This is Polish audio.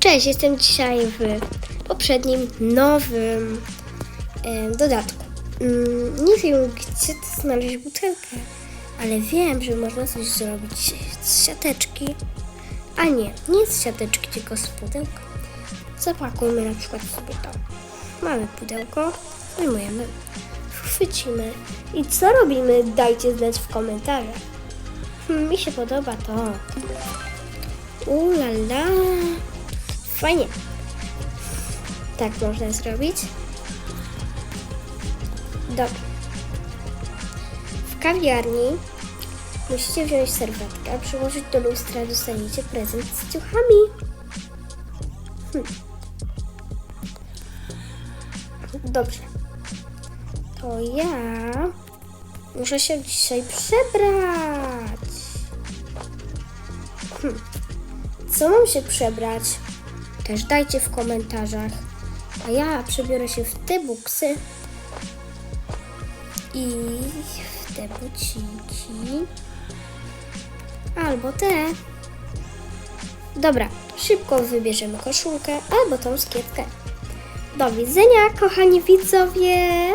Cześć, jestem dzisiaj w poprzednim nowym em, dodatku. Mm, nie wiem, gdzie znaleźć butelkę, ale wiem, że można coś zrobić z siateczki. A nie, nie z siateczki, tylko z pudełka. Zapakujmy na przykład sobie to. Mamy pudełko, wyjmujemy, chwycimy. I co robimy? Dajcie znać w komentarzach. Mi się podoba to. Ulala. Fajnie. Tak można zrobić. Dobra. W kawiarni musicie wziąć serwetkę, przyłożyć do lustra, dostaniecie prezent z ciuchami. Hm. Dobrze. To ja muszę się dzisiaj przebrać. Hm. Co mam się przebrać? Też dajcie w komentarzach. A ja przebiorę się w te buksy i w te buciki. Albo te. Dobra, szybko wybierzemy koszulkę albo tą skietkę. Do widzenia, kochani widzowie!